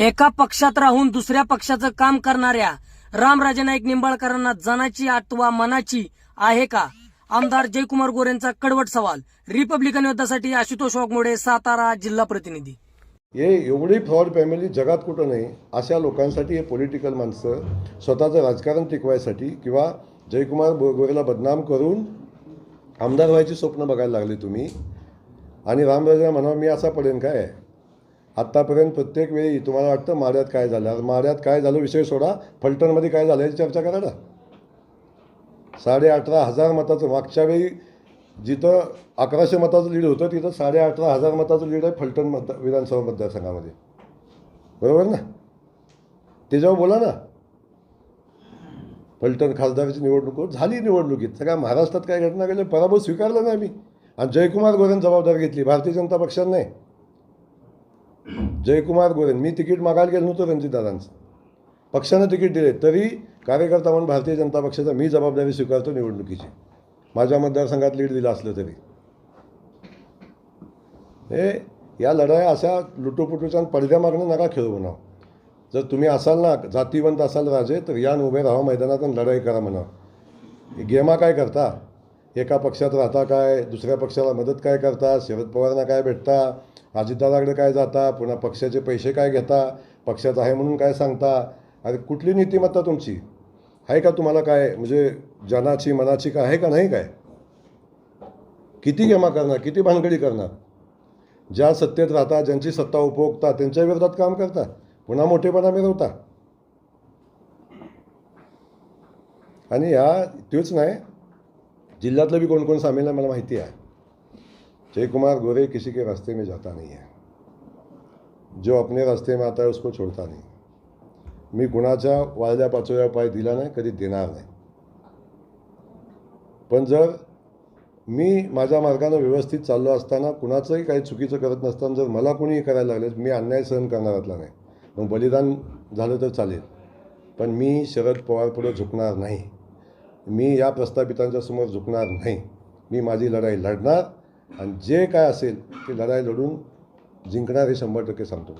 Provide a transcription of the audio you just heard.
एका पक्षात राहून दुसऱ्या पक्षाचं काम करणाऱ्या रामराजे नाईक निंबाळकरांना जनाची अथवा मनाची आहे का? आमदार जयकुमार गोरेंचा कडवट सवाल. रिपब्लिकन युद्धासाठी आशुतोष वाघमोडे सातारा जिल्हा प्रतिनिधी. हे एवढी फ्रॉड फॅमिली जगात कुठं नाही अशा लोकांसाठी हे पॉलिटिकल माणसं स्वतःचं राजकारण टिकवायसाठी किंवा जयकुमार गोरेला बदनाम करून आमदार व्हायची स्वप्न बघायला लागले तुम्ही. आणि रामराजा म्हणा मी असा पडेन काय? आत्तापर्यंत प्रत्येक वेळी तुम्हाला वाटतं माड्यात काय झालं? आज माड्यात काय झालं विषय सोडा. फलटणमध्ये काय झालं याची चर्चा करा ना. साडे अठरा हजार मताचं मागच्या वेळी जिथं अकराशे मताचं लीड होतं तिथं साडे अठरा हजार मताचं लीड आहे फलटण मत विधानसभा मतदारसंघामध्ये. बरोबर ना? त्याच्यावर बोला ना. फलटण खासदाराची निवडणूक झाली निवडणुकीत सगळ्या महाराष्ट्रात काय घटना घडल्या पराभव स्वीकारला ना आम्ही. आणि जयकुमार गोरेन जबाबदारी घेतली. भारतीय जनता पक्षाने. नाही जयकुमार गोरेन मी तिकीट मागायला गेलो नव्हतं रणजितदादांचं पक्षानं तिकीट दिले तरी कार्यकर्ता म्हणून भारतीय जनता पक्षाचा मी जबाबदारी स्वीकारतो निवडणुकीची. माझ्या मतदारसंघात लीड दिला असलं तरी. हे या लढाया अशा लुटूपुटूच्या पडद्या पडद्यामागनं नका खेळू म्हणावं. जर तुम्ही असाल ना जातीवंत असाल राजे तर यान उभे राहा मैदानात आणि लढाई करा म्हणावं. गेमा काय करता? एका पक्षात राहता काय? दुसऱ्या पक्षाला मदत काय करता? शरद पवारांना काय भेटता? अजितदादाकडे काय जाता? पुन्हा पक्षाचे पैसे काय घेता? पक्षात आहे म्हणून काय सांगता? अरे कुठली नीतिमत्ता तुमची? आहे का तुम्हाला काय? म्हणजे जनाची मनाची काय? आहे का नाही काय? किती गेमा करणार? किती भानगडी करणार? ज्या सत्तेत राहता ज्यांची सत्ता उपभोगता त्यांच्या विरोधात काम करता. पुन्हा मोठेपणा मिळवता. आणि या तोच नाही जिल्ह्यातलं बी कोण कोण सामील आहे मला माहिती आहे. जयकुमार गोरे किसी के रास्ते में जाता नहीं है। जो अपने रास्ते में आता है उसको छोड़ता नहीं। मी कुणाच्या वाळल्या पाचोळ्या पाय दिला नाही कधी देणार नाही। पण जर मी माझ्या मार्गानं व्यवस्थित चाललो असताना कुणाचंही काही चुकीचं करत नसताना जर मला कुणीही करायला लागलं मी अन्याय सहन करणारातला नाही। मग बलिदान झालं तर चालेल पण मी शरद पवार पुढे झुकणार नाही। मी या प्रस्थापितांच्या समोर झुकणार नाही। मी माझी लढाई लढणार आणि जे काय असेल ते लढाई लढून जिंकणार हे शंभर टक्के सांगतो.